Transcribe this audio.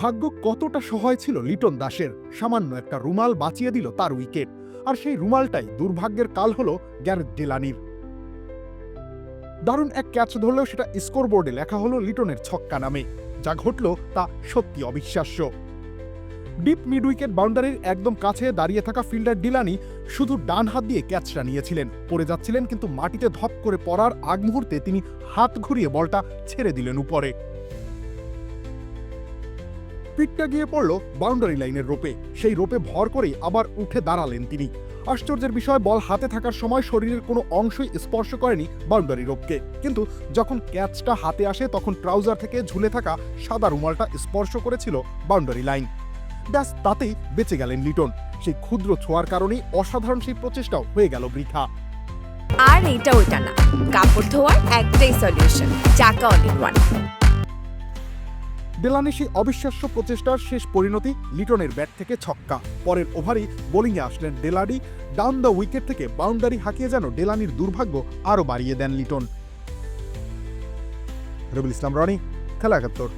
ভাগ্য কতটা সহায় ছিল লিটন দাসের। সামান্য একটা রুমাল বাঁচিয়ে দিল তার উইকেট। আর সেই রুমালটাই দুর্ভাগ্যের কাল হলো গ্যারেথ ডেলানির। দারুণ এক ক্যাচ ধরলেও সেটা স্কোরবোর্ডে লেখা হলো লিটনের ছক্কা নামে, যা ঘটল তা সত্যি অবিশ্বাস্য। ডিপ মিড উইকেট বাউন্ডারির একদম কাছে দাঁড়িয়ে থাকা ফিল্ডার ডিলানি শুধু ডান হাত দিয়ে ক্যাচটা নিয়েছিলেন। পড়ে যাচ্ছিলেন কিন্তু মাটিতে ধপ করে পড়ার আগ মুহূর্তে তিনি হাত ঘুরিয়ে বলটা ছেড়ে দিলেন উপরে। পিটটা গিয়ে পড়ল বাউন্ডারি লাইনের রোপে। সেই রোপে ভর করেই আবার উঠে দাঁড়ালেন তিনি। আশ্চর্যের বিষয়, বল হাতে থাকার সময় শরীরের কোনো অংশই স্পর্শ করেনি বাউন্ডারি রোপকে। কিন্তু যখন ক্যাচটা হাতে আসে, তখন ট্রাউজার থেকে ঝুলে থাকা সাদা রুমালটা স্পর্শ করেছিল বাউন্ডারি লাইন ব্যাস, তাতেই বেঁচে গেলেন লিটন। সেই ক্ষুদ্র ছোঁয়ার কারণেই অসাধারণ সেই প্রচেষ্টাও হয়ে গেল বৃথা। আর এইটা ওইটা না। কাপড় ধোয়ার একটাই সলিউশন চাকা অল ওয়ান ডেলানি সেই অবিশ্বাস্য প্রচেষ্টার শেষ পরিণতি লিটনের ব্যাট থেকে ছক্কা। পরের ওভারেই বোলিংয়ে আসলেন ডেলাডি ডাউন দ্য উইকেট থেকে বাউন্ডারি হাঁকিয়ে যেন ডেলানির দুর্ভাগ্য আরও বাড়িয়ে দেন লিটন। রবিল ইসলাম রনি, খেলা একাত্তর।